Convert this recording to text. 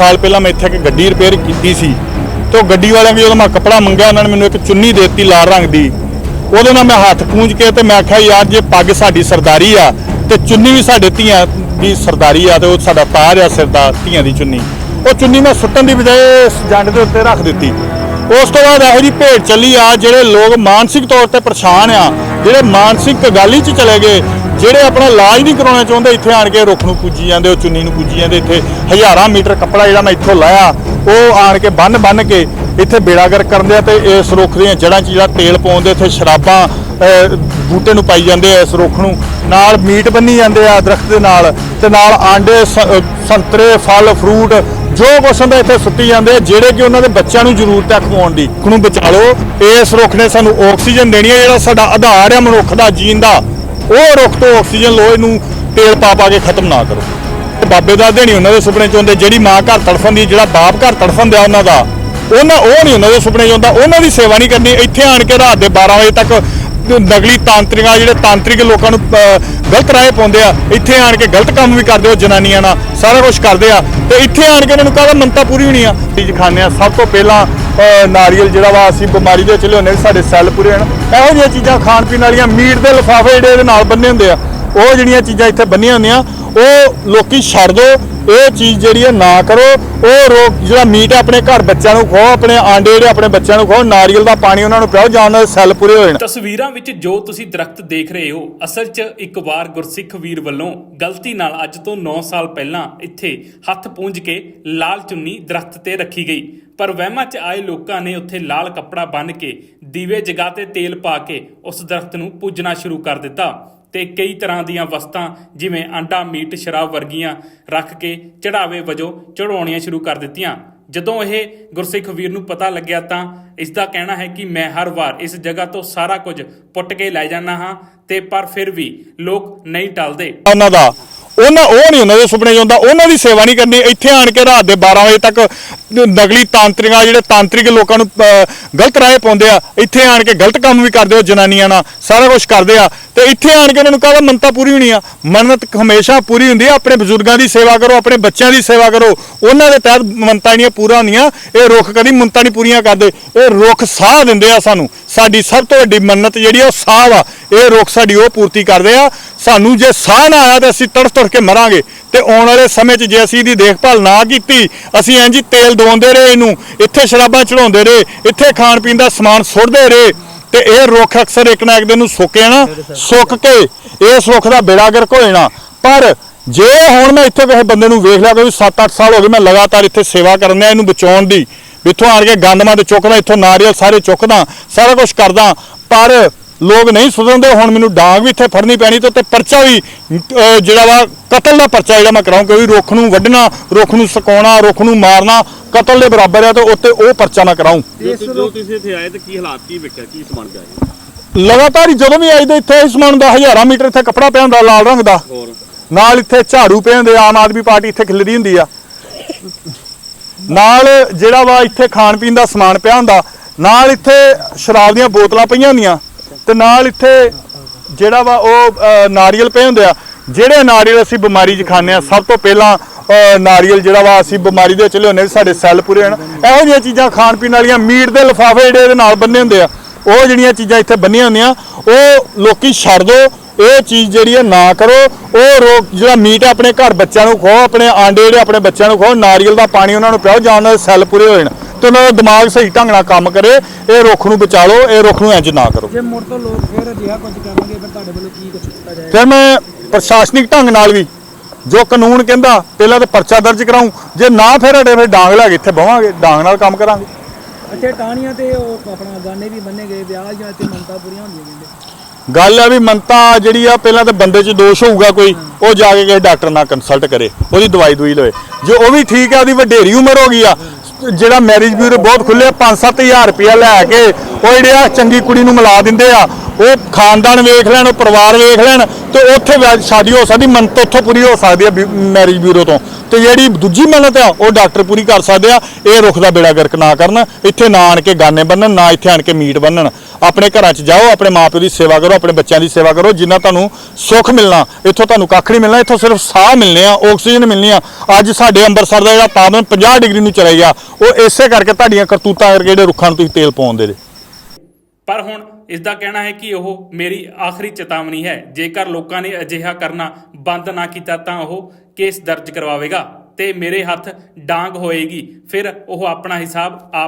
ਸਾਲ ਪਹਿਲਾਂ ਮੈਂ ਇੱਥੇ ਇੱਕ ਗੱਡੀ ਰਿਪੇਅਰ ਕੀਤੀ ਸੀ ਤੇ ਉਹ ਗੱਡੀ ਵਾਲਿਆਂ ਕੋਲ ਜਦੋਂ ਮੈਂ ਕੱਪੜਾ ਮੰਗਿਆ, ਉਹਨਾਂ ਨੇ ਮੈਨੂੰ ਇੱਕ ਚੁੰਨੀ ਦੇ ਦਿੱਤੀ ਲਾਲ ਰੰਗ ਦੀ। ਉਹਦੇ ਨਾਲ ਮੈਂ ਹੱਥ ਪੂੰਝ ਕੇ ਤੇ ਮੈਂ ਆਖਿਆ, ਯਾਰ, ਜੇ ਪੱਗ ਸਾਡੀ ਸਰਦਾਰੀ ਆ ਤੇ ਚੁੰਨੀ ਵੀ ਸਾਡੇ ਧੀਆਂ ਦੀ ਸਰਦਾਰੀ ਆ ਤੇ ਉਹ ਸਾਡਾ ਤਾਜ ਆ ਸਿਰ ਦਾ ਧੀਆਂ ਦੀ ਚੁੰਨੀ। ਉਹ ਚੁੰਨੀ ਮੈਂ ਸੁੱਟਣ ਦੀ ਬਜਾਏ ਜੰਡ ਦੇ ਉੱਤੇ ਰੱਖ ਦਿੱਤੀ। ਉਸ ਤੋਂ ਬਾਅਦ ਇਹੋ ਜੀ ਭੇਡ ਚੱਲੀ ਆ, ਜਿਹੜੇ ਲੋਕ ਮਾਨਸਿਕ ਤੌਰ ਤੇ ਪਰੇਸ਼ਾਨ ਆ, ਜਿਹੜੇ ਮਾਨਸਿਕ ਗਾਲੀ 'ਚ ਚਲੇ ਗਏ, ਜਿਹੜੇ ਆਪਣਾ ਇਲਾਜ ਨਹੀਂ ਕਰਾਉਣਾ ਚਾਹੁੰਦੇ, ਇੱਥੇ ਆਣ ਕੇ ਰੁੱਖ ਨੂੰ ਪੂਜੀ ਜਾਂਦੇ, ਉਹ ਚੁੰਨੀ ਨੂੰ ਪੂਜੀ ਜਾਂਦੇ, ਇੱਥੇ ਹਜ਼ਾਰਾਂ ਮੀਟਰ ਕੱਪੜਾ ਜਿਹੜਾ ਮੈਂ ਇੱਥੋਂ ਲਾਇਆ, ਉਹ ਆਣ ਕੇ ਬੰਨ ਬੰਨ ਕੇ ਇੱਥੇ ਬੇੜਾਗਰ ਕਰਦੇ ਆ ਤੇ ਇਸ ਰੁੱਖ ਦੀਆਂ ਜੜ੍ਹਾਂ 'ਚ ਜਿਹੜਾ ਤੇਲ ਪਾਉਂਦੇ ਇੱਥੇ ਸ਼ਰਾਬਾਂ ਬੂਟੇ ਨੂੰ ਪਾਈ ਜਾਂਦੇ ਆ ਇਸ ਰੁੱਖ ਨੂੰ। ਨਾਲ ਮੀਟ ਬੰਨੀ ਜਾਂਦੇ ਆ ਦਰਖਤ ਦੇ ਨਾਲ ਤੇ ਨਾਲ ਆਂਡੇ, ਸ- ਸੰਤਰੇ, ਫਲ, ਫਰੂਟ ਜੋ ਕੁਛ ਹੁੰਦਾ ਇੱਥੇ ਸੁੱਟੀ ਜਾਂਦੇ ਆ, ਜਿਹੜੇ ਕਿ ਉਹਨਾਂ ਦੇ ਬੱਚਿਆਂ ਨੂੰ ਜ਼ਰੂਰਤ ਹੈ ਖਵਾਉਣ ਦੀ। ਨੂੰ ਬਚਾ ਲਓ। ਇਸ ਰੁੱਖ ਨੇ ਸਾਨੂੰ ਆਕਸੀਜਨ ਦੇਣੀ ਹੈ, ਜਿਹੜਾ ਸਾਡਾ ਆਧਾਰ ਹੈ ਮਨੁੱਖ ਦਾ ਜੀਣ ਦਾ। ਉਹ ਰੁੱਖ ਤੋਂ ਆਕਸੀਜਨ ਲੋ ਇਹਨੂੰ ਤੇਲ ਪਾ ਪਾ ਕੇ ਖਤਮ ਨਾ ਕਰੋ। ਬਾਬੇ ਦਾ ਦੇਣੀ ਉਹਨਾਂ ਦੇ ਸੁਪਨੇ ਚ ਹੁੰਦੇ, ਜਿਹੜੀ ਮਾਂ ਘਰ ਤੜਫਣ ਦੀ, ਜਿਹੜਾ ਬਾਪ ਘਰ ਤੜਫਣ ਦਿਆ ਉਹਨਾਂ ਦਾ, ਉਹਨਾਂ ਉਹ ਨਹੀਂ ਉਹਨਾਂ ਦੇ ਸੁਪਨੇ ਚ ਹੁੰਦਾ। ਉਹਨਾਂ ਦੀ ਸੇਵਾ ਨਹੀਂ ਕਰਨੀ। ਇੱਥੇ ਆਣ ਕੇ ਰਾਤ ਦੇ 12 ਵਜੇ ਤੱਕ ਨਕਲੀ ਤਾਂਤਰਿਕਾਂ, ਜਿਹੜੇ ਤਾਂਤਰਿਕ ਲੋਕਾਂ ਨੂੰ ਗਲਤ ਰਾਹ ਪਾਉਂਦੇ ਆ, ਇੱਥੇ ਆਣ ਕੇ ਗਲਤ ਕੰਮ ਵੀ ਕਰਦੇ ਹੋ ਜਨਾਨੀਆਂ ਨਾਲ, ਸਾਰਾ ਕੁਝ ਕਰਦੇ ਆ। ਤੇ ਇੱਥੇ ਆਣ ਕੇ ਇਹਨਾਂ ਨੂੰ ਕਾਹਦਾ ਮੰਨਤਾ ਪੂਰੀ ਹੋਣੀ ਆ? ਚੀਜ਼ ਖਾਂਦੇ ਆ, ਸਭ ਤੋਂ ਪਹਿਲਾਂ ਨਾਰੀਅਲ ਜਿਹੜਾ ਵਾ, ਅਸੀਂ ਬਿਮਾਰੀ ਦੇ ਵਿੱਚ ਲਿਆਉਂਦੇ ਵੀ ਸਾਡੇ ਸੈੱਲ ਪੂਰੇ ਹੋਣ। ਇਹੋ ਜਿਹੀਆਂ ਚੀਜ਼ਾਂ ਖਾਣ ਪੀਣ ਵਾਲੀਆਂ, ਮੀਟ ਦੇ ਲਿਫਾਫੇ ਜਿਹੜੇ ਇਹਦੇ ਨਾਲ ਬੰਨੇ ਹੁੰਦੇ ਆ, ਉਹ ਜਿਹੜੀਆਂ ਚੀਜ਼ਾਂ ਇੱਥੇ ਬੰਨੀਆਂ ਹੁੰਦੀਆਂ ਉਹ ਲੋਕੀ ਛੱਡ ਦਿਓ ਇਹ ਚੀਜ਼ ਜਿਹੜੀ ਹੈ ਨਾ ਕਰੋ, ਉਹ ਰੋਕ, ਜਿਹੜਾ ਮੀਟ ਆਪਣੇ ਘਰ ਬੱਚਿਆਂ ਨੂੰ ਖਵਾਓ, ਆਪਣੇ ਆਂਡੇ ਜਿਹੜੇ ਆਪਣੇ ਬੱਚਿਆਂ ਨੂੰ ਖਵਾਓ, ਨਾਰੀਅਲ ਦਾ ਪਾਣੀ ਉਹਨਾਂ ਨੂੰ ਪਿਆਓ, ਜਾਂ ਉਹਨਾਂ ਦੇ ਸੈੱਲ ਪੂਰੇ ਹੋ ਜਾਣ। ਤਸਵੀਰਾਂ ਵਿੱਚ ਜੋ ਤੁਸੀਂ ਦਰਖਤ ਦੇਖ ਰਹੇ ਹੋ, ਅਸਲ 'ਚ ਇੱਕ ਵਾਰ ਗੁਰਸਿੱਖ ਵੀਰ ਵੱਲੋਂ ਗਲਤੀ ਨਾਲ ਅੱਜ ਤੋਂ 9 ਸਾਲ ਪਹਿਲਾਂ ਇੱਥੇ ਹੱਥ ਪੂੰਝ ਕੇ ਲਾਲ ਚੁੰਨੀ ਦਰਖਤ ਤੇ ਰੱਖੀ ਗਈ। ਪਰ ਵਹਿਮਾਂ 'ਚ ਆਏ ਲੋਕਾਂ ਨੇ ਉੱਥੇ ਲਾਲ ਕੱਪੜਾ ਬੰਨ੍ਹ ਕੇ ਦੀਵੇ ਜਗਾ ਤੇ ਤੇਲ ਪਾ ਕੇ ਉਸ ਦਰਖਤ ਨੂੰ ਪੂਜਣਾ ਸ਼ੁਰੂ ਕਰ ਦਿੱਤਾ। ਤੇ ਕਈ ਤਰ੍ਹਾਂ ਦੀਆਂ ਵਸਤਾਂ, ਜਿਵੇਂ ਆਂਡਾ, ਮੀਟ, ਸ਼ਰਾਬ ਵਰਗੀਆਂ ਰੱਖ ਕੇ ਚੜਾਵੇ ਵਜੋਂ ਚੜਾਉਣੀਆਂ ਸ਼ੁਰੂ ਕਰ ਦਿੱਤੀਆਂ। ਜਦੋਂ ਇਹ ਗੁਰਸਿੱਖ ਵੀਰ ਨੂੰ ਪਤਾ ਲੱਗਿਆ ਤਾਂ ਇਸ ਦਾ ਕਹਿਣਾ ਹੈ ਕਿ ਮੈਂ ਹਰ ਵਾਰ ਇਸ ਜਗ੍ਹਾ ਤੋਂ ਸਾਰਾ ਕੁਝ ਪੁੱਟ ਕੇ ਲੈ ਜਾਂਦਾ ਹਾਂ ਤੇ ਪਰ ਫਿਰ ਵੀ ਲੋਕ ਨਹੀਂ ਟਲਦੇ। ਉਹਨਾਂ ਦਾ ਉਹਨਾਂ ਉਹ ਨਹੀਂ ਉਹਨਾਂ ਦੇ ਸੁਪਨੇ 'ਚ ਹੁੰਦਾ, ਉਹਨਾਂ ਦੀ ਸੇਵਾ ਨਹੀਂ ਕਰਨੀ। ਇੱਥੇ ਆਣ ਕੇ ਰਾਤ ਦੇ 12 ਵਜੇ ਤੱਕ ਨਕਲੀ ਤਾਂਤਰਿਕਾਂ, ਜਿਹੜੇ ਤਾਂਤਰਿਕ ਲੋਕਾਂ ਨੂੰ ਗਲਤ ਰਾਏ ਪਾਉਂਦੇ ਆ, ਇੱਥੇ ਆਣ ਕੇ ਗਲਤ ਕੰਮ ਵੀ ਕਰਦੇ ਹੋ ਜਨਾਨੀਆਂ ਨਾਲ, ਸਾਰਾ ਕੁਝ ਕਰਦੇ ਆ। ਤੇ ਇੱਥੇ ਆਣ ਕੇ ਉਹਨਾਂ ਨੂੰ ਕਾਹਦਾ ਮੰਨਤਾ ਪੂਰੀ ਹੋਣੀ ਆ? ਮੰਨਤ ਹਮੇਸ਼ਾ ਪੂਰੀ ਹੁੰਦੀ ਆ, ਆਪਣੇ ਬਜ਼ੁਰਗਾਂ ਦੀ ਸੇਵਾ ਕਰੋ, ਆਪਣੇ ਬੱਚਿਆਂ ਦੀ ਸੇਵਾ ਕਰੋ। ਉਹਨਾਂ ਦੇ ਤਹਿਤ ਮੰਨਤਾਂ ਜਿਹੜੀਆਂ ਪੂਰਾ ਹੁੰਦੀਆਂ, ਇਹ ਰੁੱਖ ਕਦੀ ਮੰਨਤਾਂ ਨਹੀਂ ਪੂਰੀਆਂ ਕਰਦੇ। ਇਹ ਰੁੱਖ ਸਾਹ ਦਿੰਦੇ ਆ ਸਾਨੂੰ। ਸਾਡੀ ਸਭ ਤੋਂ ਵੱਡੀ ਮੰਨਤ ਜਿਹੜੀ ਆ, ਉਹ ਸਾਹ ਆ ਇਹ ਰੁੱਖ ਸਾਡੀ ਉਹ ਪੂਰਤੀ ਕਰਦੇ ਆ। ਸਾਨੂੰ ਜੇ ਸਾਹ ਨਾ ਆਇਆ ਤੇ ਅਸੀਂ ਤੜਫ ਤੜਫ ਕੇ ਮਰਾਂਗੇ। ਤੇ ਆਉਣ ਵਾਲੇ ਸਮੇਂ 'ਚ ਜੇ ਅਸੀਂ ਇਹਦੀ ਦੇਖਭਾਲ ਨਾ ਕੀਤੀ, ਅਸੀਂ ਇੰਜ ਹੀ ਤੇਲ ਦਵਾਉਂਦੇ ਰਹੇ ਇਹਨੂੰ, ਇੱਥੇ ਸ਼ਰਾਬਾਂ ਚੜਾਉਂਦੇ ਰਹੇ, ਇੱਥੇ ਖਾਣ ਪੀਣ ਦਾ ਸਮਾਨ ਸੁੱਟਦੇ ਰਹੇ, ਤੇ ਇਹ ਰੁੱਖ ਅਕਸਰ ਇੱਕ ਨਾ ਇੱਕ ਦਿਨ ਨੂੰ ਸੁੱਕੇ ਨਾ ਸੁੱਕ ਕੇ ਇਸ ਰੁੱਖ ਦਾ ਬੇੜਾ ਗਰਕ ਹੋ ਜਾਣਾ। ਪਰ ਜੇ ਹੁਣ ਮੈਂ ਇੱਥੇ ਕਿਸੇ ਬੰਦੇ ਨੂੰ ਵੇਖ ਲਿਆ, ਕੋਈ 7-8 ਸਾਲ ਹੋ ਗਏ ਮੈਂ ਲਗਾਤਾਰ ਇੱਥੇ ਸੇਵਾ ਕਰਨ ਡਿਆ ਇਹਨੂੰ ਬਚਾਉਣ ਦੀ, ਵੀ ਇੱਥੋਂ ਆਣ ਕੇ ਗੰਦਮਾ ਤੇ ਚੁੱਕਦਾ, ਇੱਥੋਂ ਨਾਰੀਅਲ ਸਾਰੇ ਚੁੱਕਦਾ, ਸਾਰਾ ਕੁਝ ਕਰਦਾ, ਪਰ ਲੋਕ ਨਹੀਂ ਸੁਧਰਦੇ ਹੁਣ ਮੈਨੂੰ ਡਾਂਗ ਵੀ ਇੱਥੇ ਫੜਨੀ ਪੈਣੀ ਤੇ ਉੱਤੇ ਪਰਚਾ ਵੀ ਜਿਹੜਾ ਵਾ ਕਤਲ ਦਾ ਪਰਚਾ ਜਿਹੜਾ ਮੈਂ ਕਰਾਉਂ ਕਿਉਂਕਿ ਰੁੱਖ ਨੂੰ ਵੱਢਣਾ ਰੁੱਖ ਨੂੰ ਸੁਕਾਉਣਾ ਰੁੱਖ ਨੂੰ ਮਾਰਨਾ ਕਤਲ ਦੇ ਬਰਾਬਰ ਹੈ ਤੇ ਉੱਤੇ ਉਹ ਪਰਚਾ ਨਾ ਕਰਾਉਂ ਜੋ ਤੁ- ਜੋ ਤੁਸੀਂ ਇੱਥੇ ਆਏ ਤੇ ਕੀ ਹਾਲਾਤ ਕੀ ਵੇਖਿਆ ਕੀ ਸਮਾਨ ਪਿਆ ਹੈ ਲਗਾਤਾਰ ਜਦੋਂ ਵੀ ਆਈਦਾ ਇੱਥੇ ਇਸ ਸਮਾਨ ਦਾ ਹਜ਼ਾਰਾਂ ਮੀਟਰ ਇੱਥੇ ਕੱਪੜਾ ਪਿਆ ਹੁੰਦਾ ਲਾਲ ਰੰਗ ਦਾ। ਨਾਲ ਇੱਥੇ ਝਾੜੂ ਪਏ ਹੁੰਦੇ ਆਮ ਆਦਮੀ ਪਾਰਟੀ ਇੱਥੇ ਖਿਲਰੀ ਹੁੰਦੀ ਆ। ਨਾਲ ਜਿਹੜਾ ਵਾ ਇੱਥੇ ਖਾਣ ਪੀਣ ਦਾ ਸਮਾਨ ਪਿਆ ਹੁੰਦਾ ਨਾਲ ਇੱਥੇ ਸ਼ਰਾਬ ਦੀਆਂ ਬੋਤਲਾਂ ਪਈਆਂ ਹੁੰਦੀਆਂ। ਤੇ ਨਾਲ ਇੱਥੇ ਜਿਹੜਾ ਵਾ ਉਹ ਨਾਰੀਅਲ ਪਏ ਹੁੰਦੇ ਆ। ਜਿਹੜੇ ਨਾਰੀਅਲ ਅਸੀਂ ਬਿਮਾਰੀ 'ਚ ਖਾਂਦੇ ਆ, ਸਭ ਤੋਂ ਪਹਿਲਾਂ ਨਾਰੀਅਲ ਜਿਹੜਾ ਵਾ ਅਸੀਂ ਬਿਮਾਰੀ ਦੇ ਵਿੱਚ ਲਿਆਉਂਦੇ ਵੀ ਸਾਡੇ ਸੈੱਲ ਪੂਰੇ ਹੋਣ। ਇਹੋ ਜਿਹੀਆਂ ਚੀਜ਼ਾਂ ਖਾਣ ਪੀਣ ਵਾਲੀਆਂ ਮੀਟ ਦੇ ਲਿਫਾਫੇ ਜਿਹੜੇ ਇਹਦੇ ਨਾਲ ਬੰਨੇ ਹੁੰਦੇ ਆ, ਉਹ ਜਿਹੜੀਆਂ ਚੀਜ਼ਾਂ ਇੱਥੇ ਬੰਨੀਆਂ ਹੁੰਦੀਆਂ, ਉਹ ਲੋਕੀ ਛੱਡ ਦੋ, ਇਹ ਚੀਜ਼ ਜਿਹੜੀ ਹੈ ਨਾ ਕਰੋ, ਉਹ ਰੋਕ, ਜਿਹੜਾ ਮੀਟ ਆਪਣੇ ਘਰ ਬੱਚਿਆਂ ਨੂੰ ਖਵਾਓ, ਆਪਣੇ ਆਂਡੇ ਜਿਹੜੇ ਆਪਣੇ ਬੱਚਿਆਂ ਨੂੰ ਖਵਾਓ, ਨਾਰੀਅਲ ਦਾ ਪਾਣੀ ਉਹਨਾਂ ਨੂੰ ਪਿਆਓ, ਜਾਂ ਉਹਨਾਂ ਦੇ ਸੈੱਲ ਪੂਰੇ ਹੋ ਜਾਣ। ਤੇ ਉਹਨਾਂ ਦਾ ਦਿਮਾਗ ਸਹੀ ਢੰਗ ਨਾਲ ਕੰਮ ਕਰੇ ਇਹ ਰੁੱਖ ਨੂੰ ਬਚਾ ਲਓ ਇਹ ਰੁੱਖ ਨੂੰ ਇੰਜ ਨਾ ਕਰੋ। ਜੇ ਮੁੜ ਤੋਂ ਲੋਕ ਫਿਰ ਅਜਿਹਾ ਕੁਝ ਕਰਨਗੇ ਫਿਰ ਤੁਹਾਡੇ ਵੱਲੋਂ ਕੀ ਕੁਝ ਕੀਤਾ ਜਾਏਗਾ? ਫਿਰ ਮੈਂ ਪ੍ਰਸ਼ਾਸਨਿਕ ਢੰਗ ਨਾਲ ਵੀ ਜੋ ਕਾਨੂੰਨ ਕਹਿੰਦਾ ਪਹਿਲਾਂ ਤੇ ਪਰਚਾ ਦਰਜ ਕਰਾਉਂ ਜੇ ਨਾ ਫਿਰ ਅੜੇ ਫਿਰ ਡਾਂਗ ਲੈ ਕੇ ਇੱਥੇ ਬਵਾਂਗੇ ਡਾਂਗ ਨਾਲ ਕੰਮ ਕਰਾਂਗੇ। ਅੱਛਾ ਟਾਹਣੀਆਂ ਤੇ ਉਹ ਆਪਣਾ ਗਾਣੇ ਵੀ ਬੰਨੇ ਗਏ ਵਿਆਹ ਜਾਂ ਤੇ ਮੰਨਤਾਂ ਪੂਰੀਆਂ ਹੁੰਦੀਆਂ ਕਹਿੰਦੇ ਗੱਲ ਆ ਵੀ ਮੰਤਾ ਜਿਹੜੀ ਆ ਪਹਿਲਾਂ ਤੇ ਬੰਦੇ 'ਚ ਦੋਸ਼ ਹੋਊਗਾ ਕੋਈ ਉਹ ਜਾ ਕੇ ਕਿਸੇ ਡਾਕਟਰ ਨਾਲ ਕੰਸਲਟ ਕਰੇ ਉਹਦੀ ਦਵਾਈ ਦੂਈ ਲਵੇ। ਜੇ ਉਹ ਵੀ ਠੀਕ ਆ ਉਹਦੀ ਵਡੇਰੀ ਉਮਰ ਹੋ ਗਈ ਆ ਜਿਹੜਾ ਮੈਰਿਜ ਬਿਊਰੋ ਬਹੁਤ ਖੁੱਲੇ 5-7000 ਰੁਪਇਆ ਲੈ ਕੇ ਉਹ ਜਿਹੜੇ ਆ ਚੰਗੀ ਕੁੜੀ ਨੂੰ ਮਿਲਾ ਦਿੰਦੇ ਆ। ਉਹ ਖਾਨਦਾਨ ਵੇਖ ਲੈਣ, ਉਹ ਪਰਿਵਾਰ ਵੇਖ ਲੈਣ ਤੇ ਉੱਥੇ ਵਿਆਹ- ਸ਼ਾਦੀ ਹੋ ਸਕਦੀ ਮੰਨਤ ਉੱਥੋਂ ਪੂਰੀ ਹੋ ਸਕਦੀ ਹੈ ਮੈਰਿਜ ਬਿਊਰੋ ਤੋਂ। ਤੇ ਜਿਹੜੀ ਦੂਜੀ ਮੰਨਤ ਆ, ਉਹ ਡਾਕਟਰ ਪੂਰੀ ਕਰ ਸਕਦੇ ਆ, ਇਹ ਰੁੱਖ ਦਾ ਬੇੜਾ ਗਰਕ ਨਾ ਕਰਨ, ਇੱਥੇ ਨਾ ਆਣ ਕੇ ਗਾਨੇ ਬੰਨਣ, ਨਾ ਇੱਥੇ ਆਣ ਕੇ ਮੀਟ ਬੰਨਣ। ਆਪਣੇ ਘਰਾਂ 'ਚ ਜਾਓ, ਆਪਣੇ ਮਾਪਿਓ ਦੀ ਸੇਵਾ ਕਰੋ, ਆਪਣੇ ਬੱਚਿਆਂ ਦੀ ਸੇਵਾ ਕਰੋ, ਜਿੰਨਾ ਤੁਹਾਨੂੰ ਸੁੱਖ ਮਿਲਣਾ, ਇੱਥੋਂ ਤੁਹਾਨੂੰ ਕੱਖ ਨਹੀਂ ਮਿਲਣਾ, ਇੱਥੋਂ ਸਿਰਫ ਸਾਹ ਮਿਲਨੇ ਆ, ਆਕਸੀਜਨ ਮਿਲਣੀ ਆ। ਅੱਜ ਸਾਡੇ ਅੰਮ੍ਰਿਤਸਰ ਦਾ ਜਿਹੜਾ ਤਾਪਮਾਨ 50 ਡਿਗਰੀ ਨੂੰ ਚਲੇ ਗਿਆ, ਉਹ ਇਸੇ ਕਰਕੇ ਤੁਹਾਡੀਆਂ ਕਰਤੂਤਾਂ ਕਰਕੇ ਜਿਹੜੇ ਰੁੱਖਾਂ ਨੂੰ ਤੁਸੀਂ ਤੇਲ ਪਾਉਂਦੇ ਜੇ ਪਰ ਹੁਣ ਇਸ ਦਾ ਕਹਿਣਾ ਹੈ ਕਿ ਉਹ ਮੇਰੀ ਆਖਰੀ ਚੇਤਾਵਨੀ ਹੈ। ਜੇਕਰ ਲੋਕਾਂ ਨੇ ਅਜਿਹਾ ਕਰਨਾ ਬੰਦ ਨਾ ਕੀਤਾ ਤਾਂ ਉਹ ਕੇਸ ਦਰਜ ਕਰਵਾਵੇਗਾ ਤੇ ਮੇਰੇ ਹੱਥ ਡਾਂਗ ਹੋਏਗੀ। ਫਿਰ ਉਹ ਆਪਣਾ ਹਿਸਾਬ ਆਪ